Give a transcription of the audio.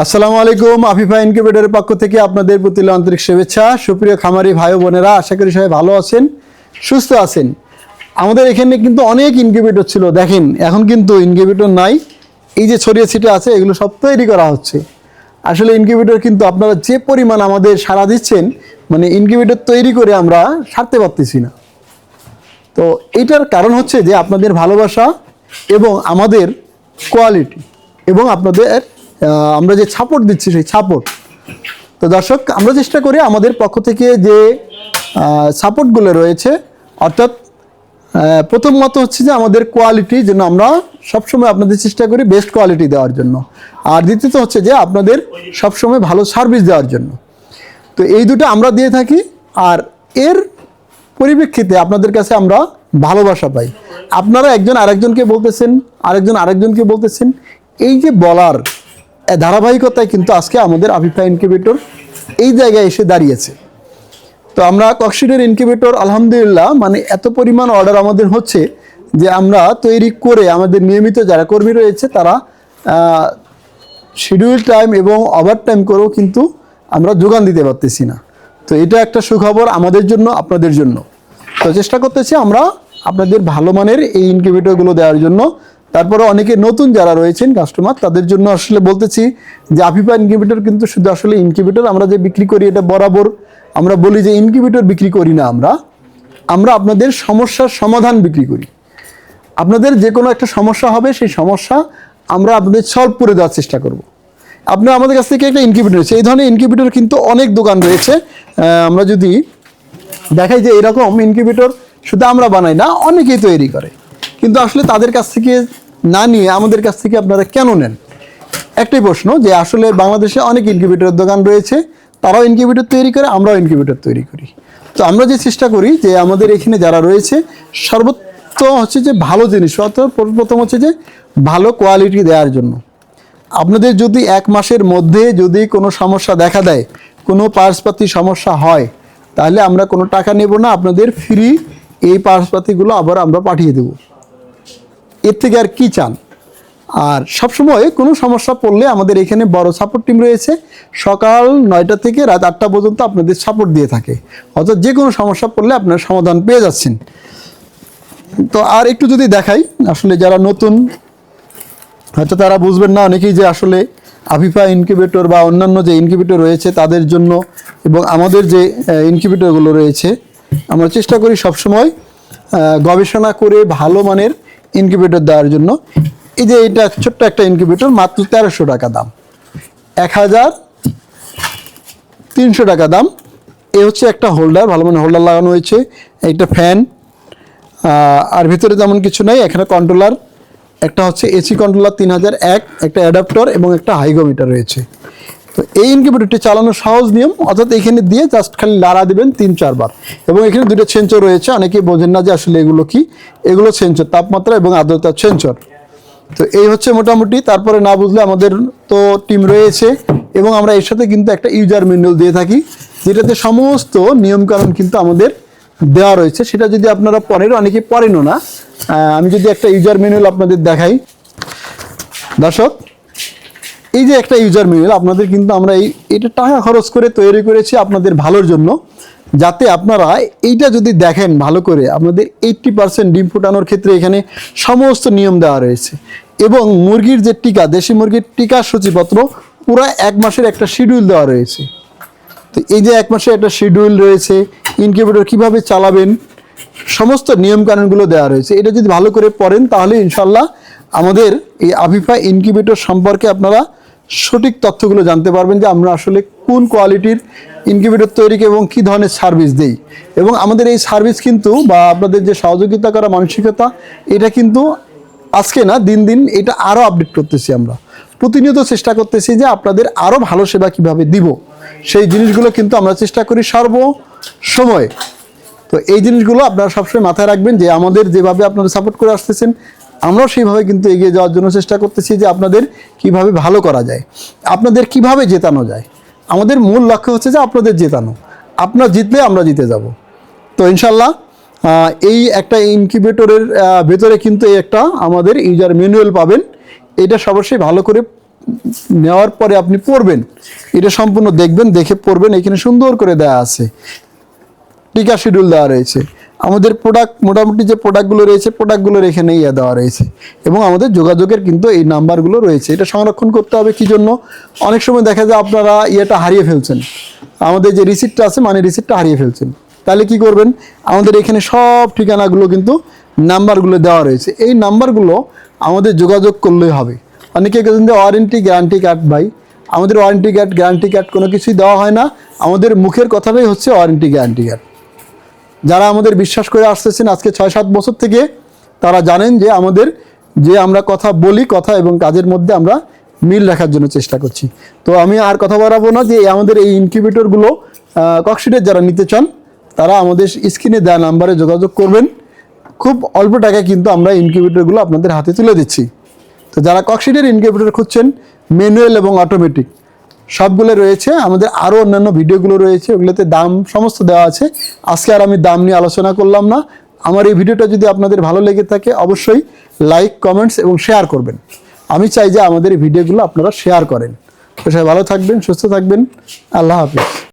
আসসালামু আলাইকুম, আফিফা ইনকিউবেটরের পক্ষ থেকে আপনাদের প্রতি আন্তরিক শুভেচ্ছা। সুপ্রিয় খামারি ভাই বোনেরা, আশা করি সবাই ভালো আছেন, সুস্থ আছেন। আমাদের এখানে কিন্তু অনেক ইনকিউবেটর ছিল, দেখেন, এখন কিন্তু ইনকিউবেটর নাই। এই যে ছড়িয়ে ছিটে আছে, এগুলো সব তৈরি করা হচ্ছে। আসলে ইনকিউবেটর কিন্তু আপনারা যে পরিমাণ আমাদের সাড়া দিচ্ছেন মানে ইনকিউবেটর তৈরি করে আমরা সারতে পারতেছি না। তো এইটার কারণ হচ্ছে যে আপনাদের ভালোবাসা এবং আমাদের কোয়ালিটি এবং আপনাদের আমরা যে সাপোর্ট দিচ্ছি, সেই সাপোর্ট তো দর্শক, আমরা চেষ্টা করি আমাদের পক্ষ থেকে যে সাপোর্টগুলো রয়েছে, অর্থাৎ প্রথম মত হচ্ছে যে আমাদের কোয়ালিটি যেন আমরা সবসময় আপনাদের চেষ্টা করি বেস্ট কোয়ালিটি দেওয়ার জন্য। আর দ্বিতীয়ত হচ্ছে যে আপনাদের সবসময় ভালো সার্ভিস দেওয়ার জন্য। তো এই দুটো আমরা দিয়ে থাকি, আর এর পরিপ্রেক্ষিতে আপনাদের কাছে আমরা ভালোবাসা পাই। আপনারা একজন আরেকজনকে বলতেছেন, আরেকজন আরেকজনকে বলতেছেন, এই যে বলার ধারাবাহিকতায় কিন্তু আজকে আমাদের আফিফা ইনকিউবেটর এই জায়গায় এসে দাঁড়িয়েছে। তো আমরা কক্সিডের ইনকিউবেটর আলহামদুলিল্লাহ মানে এত পরিমাণ অর্ডার আমাদের হচ্ছে যে আমরা তৈরি করে আমাদের নিয়মিত যারা কর্মী রয়েছে তারা শিডিউল টাইম এবং ওভার টাইম করেও কিন্তু আমরা যোগান দিতে পারতেছি না। তো এটা একটা সুখবর আমাদের জন্য, আপনাদের জন্য। তো চেষ্টা করতেছি আমরা আপনাদের ভালো মানের এই ইনকিউবেটরগুলো দেওয়ার জন্য তারপরে অনেকে নতুন যারা রয়েছেন কাস্টমার তাদের জন্য আসলে বলতেছি যে আফিফা ইনকিউবেটর কিন্তু শুধু আসলে ইনকিউবেটর আমরা যে বিক্রি করি এটা বরাবর আমরা বলি যে ইনকিউবেটর বিক্রি করি না আমরা। আমরা আপনাদের সমস্যার সমাধান বিক্রি করি। আপনাদের যে কোনো একটা সমস্যা হবে, সেই সমস্যা আমরা আপনাদের সলভ করে দেওয়ার চেষ্টা করব। আপনার আমাদের কাছ থেকে একটা ইনকিউবেটর রয়েছে, এই ধরনের ইনকিউবেটর কিন্তু অনেক দোকান রয়েছে। আমরা যদি দেখাই যে এরকম ইনকিউবেটর শুধু আমরা বানাই না, অনেকেই তৈরি করে। কিন্তু আসলে তাদের কাছ থেকে না নিয়ে আমাদের কাছ থেকে আপনারা কেন নেন? একটাই প্রশ্ন যে আসলে বাংলাদেশে অনেক ইনকিউবেটরের দোকান রয়েছে, তারাও ইনকিউবেটর তৈরি করে, আমরাও ইনকিউবেটর তৈরি করি। তো আমরা যে চেষ্টা করি যে আমাদের এখানে যারা রয়েছে সর্বোচ্চ হচ্ছে যে ভালো জিনিস, অর্থাৎ প্রথম হচ্ছে যে ভালো কোয়ালিটি দেওয়ার জন্য। আপনাদের যদি এক মাসের মধ্যে যদি কোনো সমস্যা দেখা দেয়, কোনো পার্সপাতি সমস্যা হয়, তাহলে আমরা কোনো টাকা নেব না, আপনাদের ফ্রি এই পার্সপাতিগুলো আবার আমরা পাঠিয়ে দেব। এর থেকে আর কি চান? আর সবসময় কোনো সমস্যা পড়লে আমাদের এখানে বড় সাপোর্ট টিম রয়েছে। সকাল নয়টা থেকে রাত আটটা পর্যন্ত আপনাদের সাপোর্ট দিয়ে থাকে। অর্থাৎ যে কোনো সমস্যা পড়লে আপনারা সমাধান পেয়ে যাচ্ছেন। তো আর একটু যদি দেখাই, আসলে যারা নতুন, হয়তো তারা বুঝবেন না অনেকেই যে আসলে আফিফা ইনকিউবেটর বা অন্যান্য যে ইনকিউবেটর রয়েছে তাদের জন্য এবং আমাদের যে ইনকিউবেটরগুলো রয়েছে, আমরা চেষ্টা করি সবসময় গবেষণা করে ভালো মানের ইনকিউবেটর দেওয়ার জন্য। এই যে এটা ছোট্ট একটা ইনকিউবেটর মাত্র তেরোশো টাকা দাম। এক হাজার তিনশো টাকা দাম। এ হচ্ছে একটা হোল্ডার ভালো মানে হোল্ডার লাগানো হয়েছে। একটা ফ্যান আর ভিতরে তেমন কিছু নাই। এখানে কন্ট্রোলার একটা হচ্ছে এসি কন্ট্রোলার তিন হাজার এক, একটা অ্যাডাপ্টর এবং একটা হাইগোমিটার রয়েছে। এই ইনকিউবেটরটি চালানোর সহজ নিয়ম অর্থাৎ এখানে দিয়ে জাস্ট খালি লাড়া দিবেন তিন চারবার এবং এখানে দুটো সেন্সর রয়েছে অনেকেই বোঝেন না যে আসলে এগুলো কি। এগুলো সেন্সর তাপমাত্রা এবং আর্দ্রতার সেন্সর তো এই হচ্ছে মোটামুটি, তারপরে না বুঝলে আমাদের তো টিম রয়েছে এবং আমরা এর সাথে কিন্তু একটা ইউজার ম্যানুয়াল দিয়ে থাকি, যেটাতে সমস্ত নিয়মকানুন কিন্তু আমাদের দেওয়া রয়েছে। সেটা যদি আপনারা পড়েন, অনেকে পড়েনও না। আমি যদি একটা ইউজার ম্যানুয়াল আপনাদের দেখাই। দর্শক এই যে একটা ইউজার ম্যানুয়াল আপনাদের কিন্তু আমরা এই, এটা টাকা খরচ করে তৈরি করেছি আপনাদের ভালোর জন্য, যাতে আপনারা এইটা যদি দেখেন ভালো করে, আপনাদের এইট্টি পার্সেন্ট ডিম ফুটানোর ক্ষেত্রে এখানে সমস্ত নিয়ম দেওয়া রয়েছে। এবং মুরগির যে টিকা, দেশি মুরগির টিকার সূচিপত্র, পুরো এক মাসের একটা শিডিউল দেওয়া রয়েছে। তো এই যে এক মাসে একটা শিডিউল রয়েছে ইনকিউবেটর কীভাবে চালাবেন, সমস্ত নিয়মকানুনগুলো দেওয়া রয়েছে। এটা যদি ভালো করে পড়েন, তাহলে ইনশাল্লাহ আমাদের এই আফিফা ইনকিউবেটর সম্পর্কে আপনারা সঠিক তথ্যগুলো জানতে পারবেন যে আমরা আসলে কোন কোয়ালিটির ইনকিউবেটর তৈরি এবং কী ধরনের সার্ভিস দেই। এবং আমাদের এই সার্ভিস কিন্তু বা আপনাদের যে সহযোগিতা করা মানসিকতা, এটা কিন্তু আজকে না, দিন দিন এটা আরও আপডেট করতেছি আমরা। প্রতিনিয়ত চেষ্টা করতেছি যে আপনাদের আরও ভালো সেবা কীভাবে দিব। সেই জিনিসগুলো কিন্তু আমরা চেষ্টা করি সর্ব সময়। তো এই জিনিসগুলো আপনারা সবসময় মাথায় রাখবেন যে আমাদের যেভাবে আপনারা সাপোর্ট করে আসতেছেন আমরাও সেইভাবে কিন্তু এগিয়ে যাওয়ার জন্য চেষ্টা করতেছি যে আপনাদের কীভাবে ভালো করা যায়। আপনাদের কীভাবে জেতানো যায়? আমাদের মূল লক্ষ্য হচ্ছে যে আপনাদের জেতানো। আপনার জিতলে আমরা জিতে যাব। তো ইনশাল্লাহ এই একটা ইনকিউবেটরের ভেতরে কিন্তু একটা আমাদের ইউজার ম্যানুয়াল পাবেন। এটা সবশ্যই ভালো করে নেওয়ার পরে আপনি পড়বেন। এটা সম্পূর্ণ দেখবেন, দেখে পড়বেন। এখানে সুন্দর করে দেওয়া আছে। টিকা শিডিউল দেওয়া রয়েছে। আমাদের প্রোডাক্ট মোটামুটি যে প্রোডাক্টগুলো রয়েছে প্রোডাক্টগুলোর এখানে ইয়ে দেওয়া রয়েছে। এবং আমাদের যোগাযোগের কিন্তু এই নাম্বারগুলো রয়েছে। এটা সংরক্ষণ করতে হবে কি জন্য অনেক সময় দেখা যায় আপনারা ইয়েটা হারিয়ে ফেলছেন। আমাদের যে রিসিপ্টটা আছে মানে রিসিপ্টটা হারিয়ে ফেলছেন। তাহলে কি করবেন? আমাদের এখানে সব ঠিকানাগুলো কিন্তু নাম্বারগুলো দেওয়া রয়েছে। এই নাম্বারগুলো আমাদের যোগাযোগ করলেই হবে। অনেকে বলেন যে ওয়ারেন্টি গ্যারান্টি কার্ড ভাই। আমাদের ওয়ারেন্টি কার্ড গ্যারান্টি কার্ড কোনো কিছুই দেওয়া হয় না। আমাদের মুখের কথাটাই হচ্ছে ওয়ারেন্টি গ্যারান্টি কার্ড যারা আমাদের বিশ্বাস করে আসতেছেন আজকে ছয় সাত বছর থেকে, তারা জানেন যে আমাদের যে আমরা কথা বলি, কথা এবং কাজের মধ্যে আমরা মিল রাখার জন্য চেষ্টা করছি। তো আমি আর কথা বাড়াবো না যে আমাদের এই ইনকিউবেটরগুলো ককশিটের যারা নিতে চান, তারা আমাদের স্ক্রিনে দেওয়া নাম্বারে যোগাযোগ করবেন। খুব অল্প টাকায় কিন্তু আমরা ইনকিউবেটরগুলো আপনাদের হাতে তুলে দিচ্ছি। তো যারা ককশিটের ইনকিউবেটর খুঁজছেন, ম্যানুয়াল এবং অটোমেটিক সবগুলো রয়েছে, আমাদের আরও অন্যান্য ভিডিওগুলো রয়েছে, ওগুলোতে দাম সমস্ত দেওয়া আছে। আজকে আর আমি দাম নিয়ে আলোচনা করলাম না। আমার এই ভিডিওটা যদি আপনাদের ভালো লেগে থাকে, অবশ্যই লাইক, কমেন্টস এবং শেয়ার করবেন। আমি চাই যে আমাদের এই ভিডিওগুলো আপনারা শেয়ার করেন। তো সবাই ভালো থাকবেন, সুস্থ থাকবেন। আল্লাহ হাফিজ।